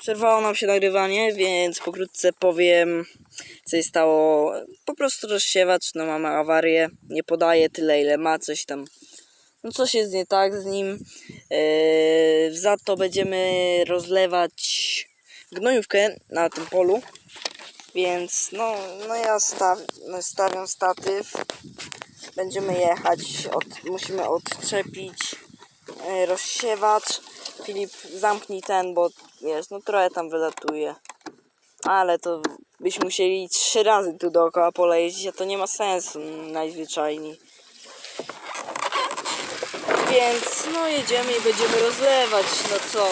Przerwało nam się nagrywanie, więc pokrótce powiem, co się stało. Po prostu rozsiewacz, no mamy awarię, nie podaje tyle, ile ma, coś tam. No coś jest nie tak z nim. Yy, za to będziemy rozlewać gnojówkę na tym polu. Więc no, no ja staw, no stawiam statyw. Będziemy jechać, od, musimy odczepić e, rozsiewacz. Filip zamknij ten, bo wiesz, no trochę tam wylatuje. Ale to byśmy musieli trzy razy tu dookoła pola jeździć, a to nie ma sensu najzwyczajniej. Więc no jedziemy i będziemy rozlewać, no co?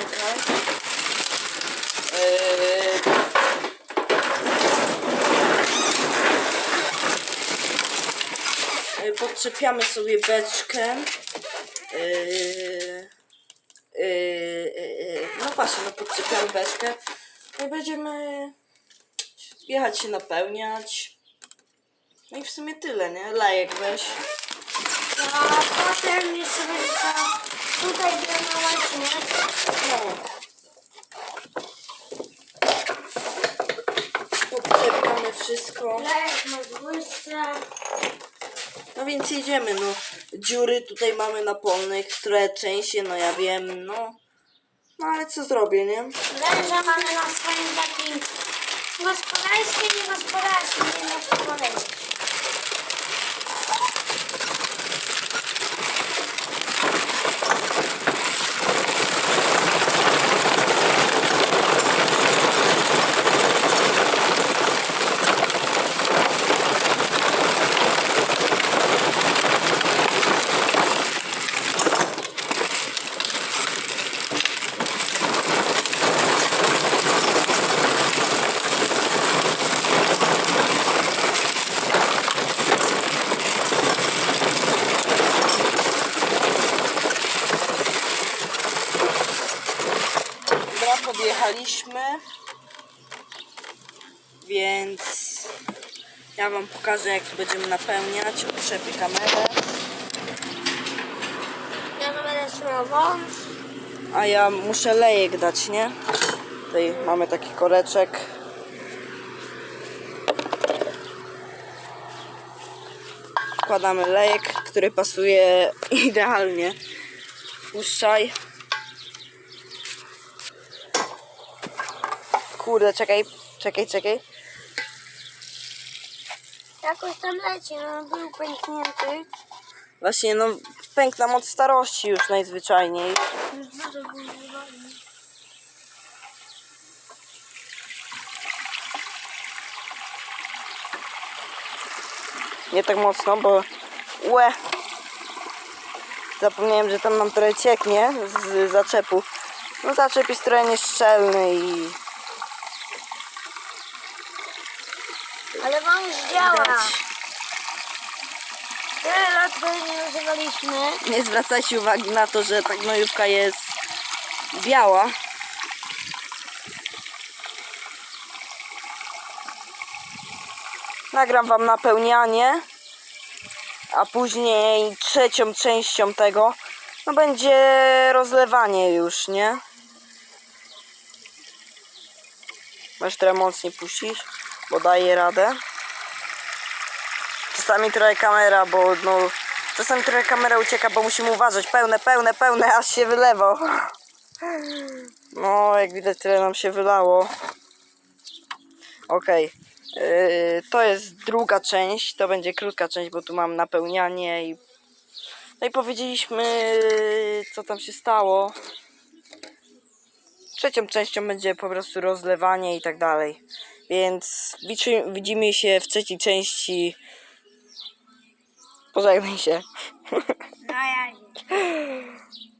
Eee, e, Podczepiamy sobie beczkę. Eee, eee, No właśnie, no podczepiamy beczkę. No i będziemy jechać się napełniać. No i w sumie tyle, nie? Lejek weź. A potem jeszcze będzie tutaj dremować, nie? No. Podczepiamy wszystko. Lek ma błyszcze. No więc jedziemy, no. Dziury tutaj mamy na polnych, które częściej, no ja wiem, no. No ale co zrobię, nie? Leża mamy na swoim takim gospodarskim i gospodarskim, nie na podejście. Podjechaliśmy. Więc ja wam pokażę jak będziemy napełniać. Odczepię kamerę. Ja będę trzymał wąż. A ja muszę lejek dać, nie? Tutaj mamy taki koreczek. Wkładamy lejek, który pasuje idealnie. Puszczaj. Kurde, czekaj, czekaj, czekaj. Jakoś tam leci, no był pęknięty. Właśnie, no, pęk nam od starości już najzwyczajniej. Już dużo był używany. Nie tak mocno, bo łe. Zapomniałem, że tam nam trochę cieknie z zaczepu. No zaczep jest trochę nieszczelny i Ale wąż działa. Tyle lat go nie używaliśmy. Nie zwracajcie uwagi na to, że ta gnojówka jest biała. Nagram wam napełnianie, a później trzecią częścią tego no będzie rozlewanie już, nie? Masz trochę mocniej puścisz, bo daje radę. Czasami trochę kamera, bo no... Czasami trochę kamera ucieka, bo musimy uważać. Pełne, pełne, pełne, aż się wylewał. No, jak widać, tyle nam się wylało. Okej. Yy, to jest druga część. To będzie krótka część, bo tu mam napełnianie i. No i powiedzieliśmy, co tam się stało. Trzecią częścią będzie po prostu rozlewanie i tak dalej. Więc widzimy się w trzeciej części. Pożegnaj się. No ja